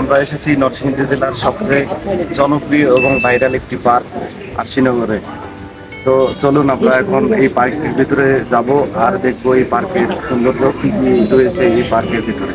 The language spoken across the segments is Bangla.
আমরা এসেছি নরসিংদী জেলার সবচেয়ে জনপ্রিয় এবং ভাইরাল একটি পার্ক আরশিনগরে। তো চলুন আমরা এখন এই পার্কটির ভিতরে যাব আর দেখব এই পার্কের সৌন্দর্য কি কি রয়েছে এই পার্কের ভিতরে।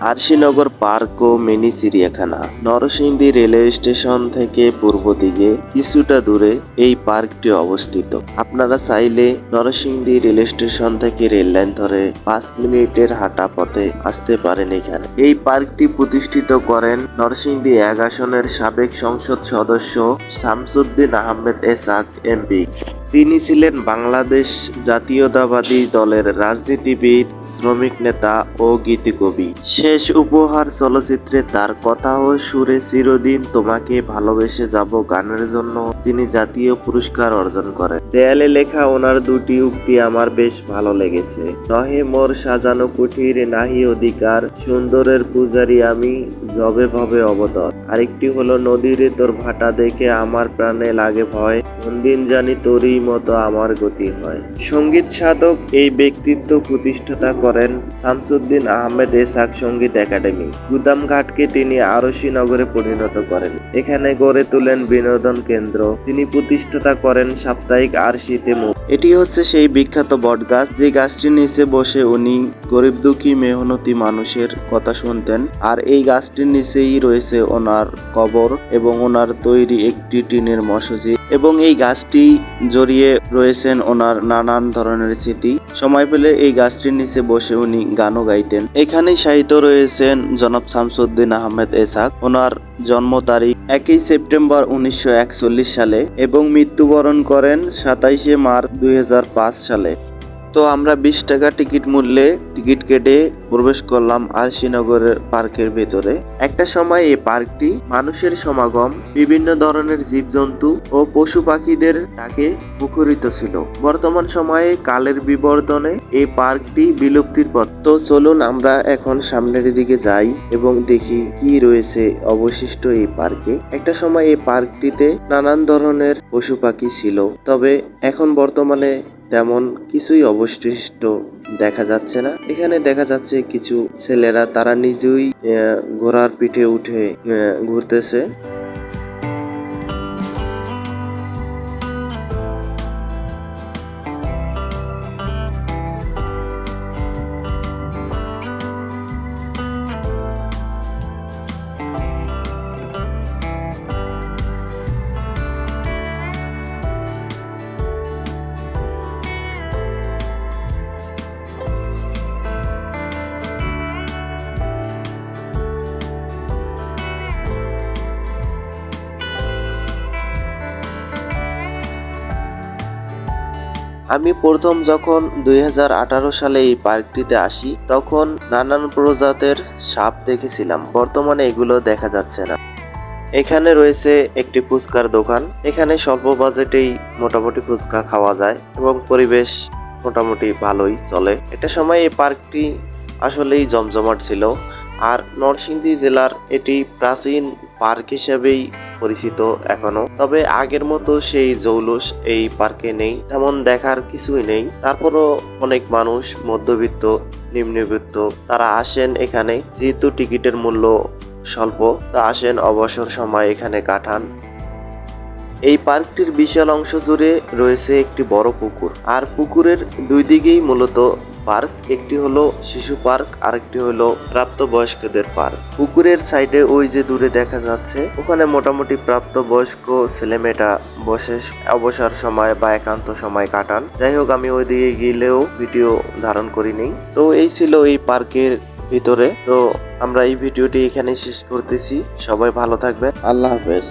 আরশিনগর পার্ক ও মিনি চিড়িয়াখানা। নরসিংদী রেলওয়ে স্টেশন থেকে পূর্ব দিকে কিছুটা দূরে এই পার্কটি অবস্থিত। আপনারা চাইলে নরসিংদী রেল স্টেশন থেকে রেল লাইন ধরে পাঁচ মিনিটের হাঁটা পথে আসতে পারেন এখানে। এই পার্কটি প্রতিষ্ঠিত করেন নরসিংদী এক আসনের সাবেক সংসদ সদস্য শামসুদ্দিন আহমেদ এসাক এমপি। তিনি ছিলেন বাংলাদেশ জাতীয়তাবাদী দলের রাজনীতিবিদ, শ্রমিক নেতা ও গীতিকবি। শেষ উপহার চলচ্চিত্রে তার কথা ও সুরে চিরদিন তোমাকে ভালোবেসে যাব গানের জন্য তিনি জাতীয় পুরস্কার অর্জন করেন। দেয়ালে লেখা ওনার দুটি উক্তি আমার বেশ ভালো লেগেছে। নহে মোর সাজানো কুঠির নাহি অধিকার, সুন্দরের পূজারি আমি জবে ভবে অবতর। আরেকটি হলো, নদীরে তোর ভাটা দেখে আমার প্রাণে লাগে ভয়। কোনদিন জানি তোরই মতো আমার গতি হয়। সংগীত সাধক এই ব্যক্তিত্ব প্রতিষ্ঠাতা করেন শামসুদ্দিন আহমেদ এসাক সংগীত একাডেমি। গুদামঘাটকে তিনি আরশি নগরে পরিণত করেন। এখানে গড়ে তোলেন বিনোদন কেন্দ্র। তিনি প্রতিষ্ঠাতা করেন সাপ্তাহিক আরশিতে মুখ। এটি হচ্ছে সেই বিখ্যাত বটগাছ। যে গাছটির নিচে বসে উনি গরিব দুঃখী, মেহনতি মানুষের কথা শুনতেন। আর এই গাছটির নিচেই রয়েছে ওনার কবর এবং ওনার তৈরি একটি টিনের মসজিদ। এবং এই গাছটি জড়িয়ে রয়েছেন ওনার নানান ধরনের স্মৃতি। সময় পেলে এই গাছটির নিচে বসে উনি গানও গাইতেন। এখানেই সাহিত্য রয়েছেন জনাব শামসুদ্দিন আহমেদ এসাক। ওনার জন্ম তারিখ একই সেপ্টেম্বর উনিশশো একচল্লিশ সালে এবং মৃত্যুবরণ করেন সাতাইশে মার্চ দুই হাজার পাঁচ সালে। তো আমরা বিশ টাকা টিকিট মূল্যে টিকিট কেটে প্রবেশ করলাম আলসিনগরের পার্কের ভেতরে। একটা সময় এই পার্কটি মানুষের সমাগম, বিভিন্ন ধরনের জীবজন্তু ও পশু পাখিদের ডাকে মুখরিত ছিল। বর্তমান সময়ে কালের বিবর্তনে এই পার্কটি বিলুপ্তির পথ। তো চলুন আমরা এখন সামনের দিকে যাই এবং দেখি কি রয়েছে অবশিষ্ট এই পার্কে। একটা সময় এই পার্কটিতে নানান ধরনের পশু পাখি ছিল। তবে এখন বর্তমানে তেমন কিছুই অবশিষ্ট দেখা যাচ্ছে না। এখানে দেখা যাচ্ছে কিছু ছেলেরা তারা নিজেই ঘোড়ার পিঠে উঠে ঘুরতেছে। আমি প্রথম যখন দুই হাজার আঠারো সালে এই পার্কটিতে আসি, তখন নানান প্রজাতের সাপ দেখেছিলাম। বর্তমানে এগুলো দেখা যাচ্ছে না। এখানে রয়েছে একটি ফুচকার দোকান। এখানে স্বল্প বাজেটেই মোটামুটি ফুচকা খাওয়া যায় এবং পরিবেশ মোটামুটি ভালোই চলে। একটা সময় এই পার্কটি আসলেই জমজমাট ছিল। আর নরসিংদী জেলার এটি প্রাচীন পার্ক হিসেবেই পরিচিত এখনও। তবে আগের মতো সেই জৌলুস এই পার্কে নেই, তেমন দেখার কিছুই নেই। তারপরও অনেক মানুষ, মধ্যবিত্ত, নিম্নবিত্ত, তারা আসেন এখানে। যেহেতু টিকিটের মূল্য স্বল্প, তা আসেন অবসর সময় এখানে কাটান। এই পার্কটির বিশাল অংশ জুড়ে রয়েছে একটি বড় পুকুর। আর পুকুরের দুই দিকেই মূলত পার্ক, একটি হলো শিশু পার্ক, আরেকটি হলো প্রাপ্তবয়স্কদের পার্ক। পুকুরের সাইডে ওই যে দূরে দেখা যাচ্ছে, ওখানে মোটামুটি প্রাপ্তবয়স্ক ছেলেমেয়েটা বসে অবসর সময় বা একান্ত সময় কাটান। যাই হোক, আমি ওই দিকে গেলেও ভিডিও ধারণ করিনি। তো এই ছিল এই পার্কের ভিতরে। তো আমরা এই ভিডিওটি এখানে শেষ করতেছি। সবাই ভালো থাকবেন। আল্লাহ হাফেজ।